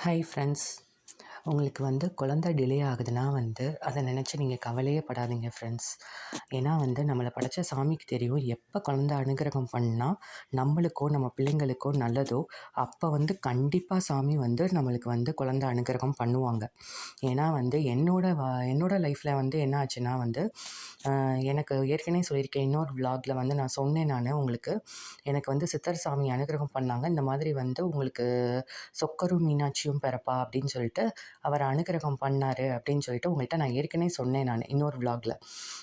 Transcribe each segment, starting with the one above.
Hi friends உங்களுக்கு வந்து குழந்த டிலே ஆகுதுன்னா வந்து அதை நினச்சி நீங்கள் கவலையே படாதீங்க ஃப்ரெண்ட்ஸ் ஏன்னா வந்து நம்மளை படைச்ச சாமிக்கு தெரியும் எப்போ குழந்த அனுகிரகம் பண்ணால் நம்மளுக்கோ நம்ம பிள்ளைங்களுக்கோ நல்லதோ அப்போ வந்து கண்டிப்பாக சாமி வந்து நம்மளுக்கு வந்து குழந்த அனுகிரகம் பண்ணுவாங்க. ஏன்னா வந்து என்னோட வ லைஃப்பில் வந்து என்ன ஆச்சுன்னா வந்து எனக்கு ஏற்கனவே சொல்லியிருக்கேன் இன்னொரு vlogல வந்து நான் சொன்னேன் நான் உங்களுக்கு. எனக்கு வந்து சித்தர் சாமி அனுகிரகம் பண்ணாங்க. இந்த மாதிரி வந்து உங்களுக்கு சொக்கரும் மீனாட்சியும் பிறப்பா அப்படின்னு சொல்லிட்டு அவர் அனுகிரகம் பண்ணார் அப்படின்னு சொல்லிட்டு உங்கள்கிட்ட நான் ஏற்கனவே சொன்னேன் நான் இன்னொரு விலாகில்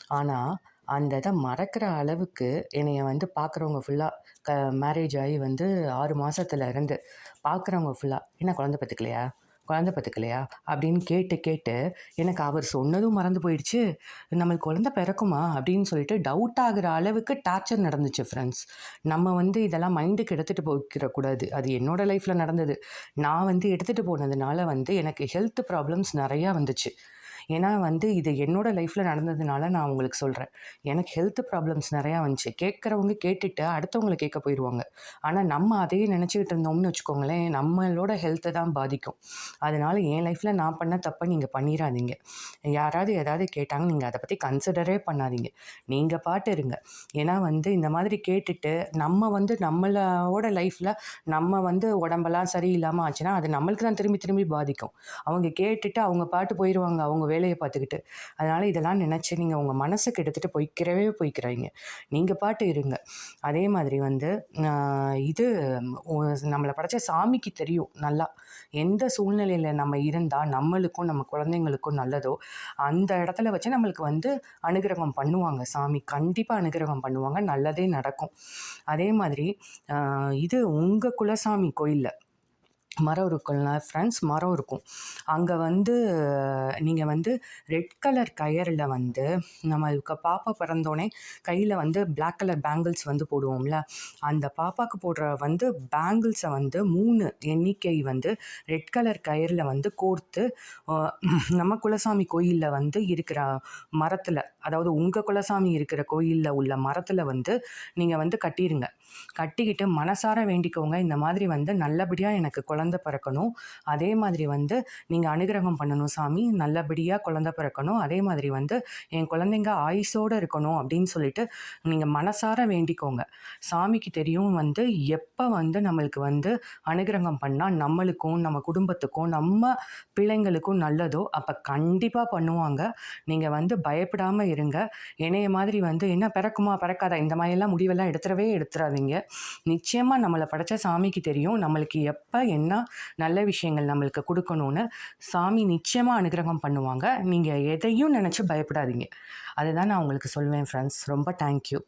ஆனால் அந்த இதை மறக்கிற அளவுக்கு என்னைய வந்து பார்க்குறவங்க ஃபுல்லாக க மேரேஜ் ஆகி வந்து ஆறு மாதத்துல இருந்து பார்க்குறவங்க ஃபுல்லாக என்ன குழந்தை பத்துக்கலையா குழந்தை பத்துக்கலையா? அப்படின்னு கேட்டு கேட்டு எனக்கு அவர் சொன்னதும் மறந்து போயிடுச்சு. நம்மளுக்கு குழந்தை பிறக்குமா? அப்படின்னு சொல்லிட்டு டவுட் ஆகுற அளவுக்கு டார்ச்சர் நடந்துச்சு ஃப்ரெண்ட்ஸ் நம்ம வந்து இதெல்லாம் மைண்டுக்கு எடுத்துகிட்டு போய்க்கிறக்கூடாது அது என்னோடய லைஃப்பில் நடந்தது. நான் வந்து எடுத்துகிட்டு போனதுனால வந்து எனக்கு ஹெல்த் ப்ராப்ளம்ஸ் நிறையா வந்துச்சு. ஏன்னா வந்து இது என்னோட லைஃப்பில் நடந்ததுனால நான் உங்களுக்கு சொல்கிறேன் எனக்கு ஹெல்த் ப்ராப்ளம்ஸ் நிறையா வந்துச்சு. கேட்குறவங்க கேட்டுட்டு அடுத்தவங்களை கேட்க போயிடுவாங்க ஆனால் நம்ம அதையே நினச்சிக்கிட்டு இருந்தோம்னு வச்சுக்கோங்களேன் நம்மளோட ஹெல்த்தை தான் பாதிக்கும். அதனால் என் லைஃப்பில் நான் பண்ண தப்பை நீங்கள் பண்ணிடாதீங்க யாராவது ஏதாவது கேட்டாங்க நீங்கள் அதை பற்றி கன்சிடரே பண்ணாதீங்க. நீங்கள் பாட்டு இருங்க. ஏன்னா வந்து இந்த மாதிரி கேட்டுட்டு நம்ம வந்து நம்மளோட லைஃப்பில் நம்ம வந்து உடம்பெல்லாம் சரியில்லாமல் ஆச்சுன்னா அது நம்மளுக்கு தான் திரும்பி திரும்பி பாதிக்கும். அவங்க கேட்டுட்டு அவங்க பாட்டு போயிடுவாங்க அவங்க வேலையை பார்த்துக்கிட்டு. அதனால் இதெல்லாம் நினச்சி நீங்கள் உங்கள் மனசுக்கு எடுத்துகிட்டு போய்க்கிறவே போய்க்கிறாங்க நீங்கள் பாட்டு இருங்க. அதே மாதிரி வந்து இது நம்மளை படைச்ச சாமிக்கு தெரியும் நல்லா. எந்த சூழ்நிலையில் நம்ம இருந்தால் நம்மளுக்கும் நம்ம குழந்தைங்களுக்கும் நல்லதோ அந்த இடத்துல வச்சு நம்மளுக்கு வந்து அனுகிரகம் பண்ணுவாங்க. சாமி கண்டிப்பாக அனுகிரகம் பண்ணுவாங்க. நல்லதே நடக்கும். அதே மாதிரி இது உங்கள் குலசாமி கோயிலில் மரம் இருக்கும்ல ஃப்ரெண்ட்ஸ் மரம் இருக்கும். அங்கே வந்து நீங்கள் வந்து ரெட் கலர் கயரில் வந்து நம்மளுக்கு பாப்பா பிறந்தோடனே கையில் வந்து பிளாக் கலர் பேங்கிள்ஸ் வந்து போடுவோம்ல. அந்த பாப்பாவுக்கு போடுற வந்து பேங்கிள்ஸை வந்து மூணு எண்ணிக்கை வந்து ரெட் கலர் கயரில் வந்து கோர்த்து நம்ம குலசாமி கோயிலில் வந்து இருக்கிற மரத்தில் அதாவது உங்கள் குலசாமி இருக்கிற கோயிலில் உள்ள மரத்தில் வந்து நீங்கள் வந்து கட்டிடுங்க கட்டிக்கிட்டு மனசார வேண்டிக்கோங்க. இந்த மாதிரி வந்து நல்லபடியாக எனக்கு குழந்தை பிறக்கணும். அதே மாதிரி வந்து நீங்கள் அனுகிரகம் பண்ணணும் சாமி. நல்லபடியாக குழந்தை பிறக்கணும். அதே மாதிரி வந்து என் குழந்தைங்க ஆயுஸோடு இருக்கணும் அப்படின்னு சொல்லிட்டு நீங்கள் மனசார வேண்டிக்கோங்க. சாமிக்கு தெரியும் வந்து எப்போ வந்து நம்மளுக்கு வந்து அனுகிரகம் பண்ணால் நம்மளுக்கும் நம்ம குடும்பத்துக்கும் நம்ம பிள்ளைங்களுக்கும் நல்லதோ அப்போ கண்டிப்பாக பண்ணுவாங்க. நீங்கள் வந்து பயப்படாமல் இருங்க. என்னைய மாதிரி வந்து என்ன பிறக்குமா பிறக்காதா இந்த மாதிரிலாம் முடிவெல்லாம் எடுத்துடவே எடுத்துடாதீங்க. நிச்சயமாக நம்மளை படைச்ச சாமிக்கு தெரியும். நம்மளுக்கு எப்போ என்ன நல்ல விஷயங்கள் நம்மளுக்கு கொடுக்கணும்னு சாமி நிச்சயமாக அனுகிரகம் பண்ணுவாங்க. நீங்கள் எதையும் நினச்சி பயப்படாதீங்க. அதுதான் நான் உங்களுக்கு சொல்வேன் ஃப்ரெண்ட்ஸ் ரொம்ப தேங்க்யூ